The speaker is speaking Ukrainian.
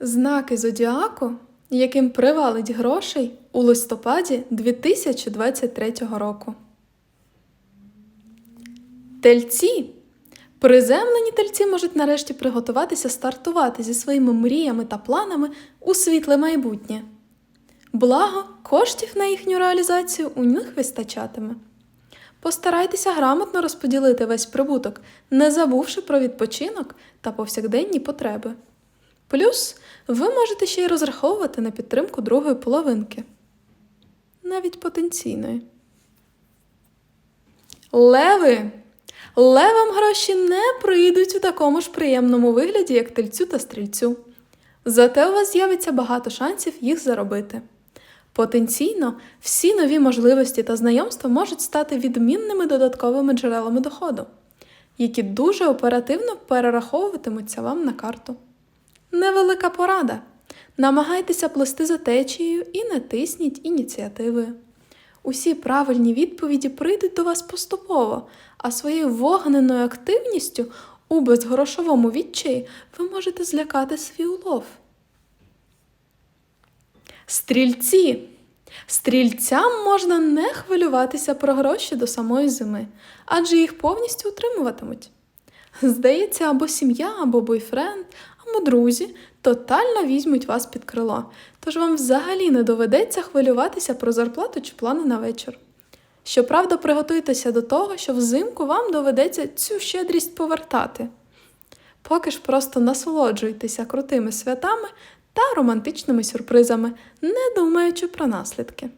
Знаки зодіаку, яким привалить грошей у листопаді 2023 року. Тельці. Приземлені тельці можуть нарешті приготуватися стартувати зі своїми мріями та планами у світле майбутнє. Благо, коштів на їхню реалізацію у них вистачатиме. Постарайтеся грамотно розподілити весь прибуток, не забувши про відпочинок та повсякденні потреби. Плюс ви можете ще й розраховувати на підтримку другої половинки, навіть потенційної. Леви! Левам гроші не прийдуть у такому ж приємному вигляді, як тельцю та стрільцю. Зате у вас з'явиться багато шансів їх заробити. Потенційно, всі нові можливості та знайомства можуть стати відмінними додатковими джерелами доходу, які дуже оперативно перераховуватимуться вам на карту. Невелика порада. Намагайтеся плести за течією і не тисніть ініціативою. Усі правильні відповіді прийдуть до вас поступово, а своєю вогненою активністю у безгрошовому відчаї ви можете злякати свій улов. Стрільці. Стрільцям можна не хвилюватися про гроші до самої зими, адже їх повністю утримуватимуть. Здається, або сім'я, або бойфренд, або друзі тотально візьмуть вас під крило, тож вам взагалі не доведеться хвилюватися про зарплату чи плани на вечір. Щоправда, приготуйтеся до того, що взимку вам доведеться цю щедрість повертати. Поки ж просто насолоджуйтеся крутими святами та романтичними сюрпризами, не думаючи про наслідки.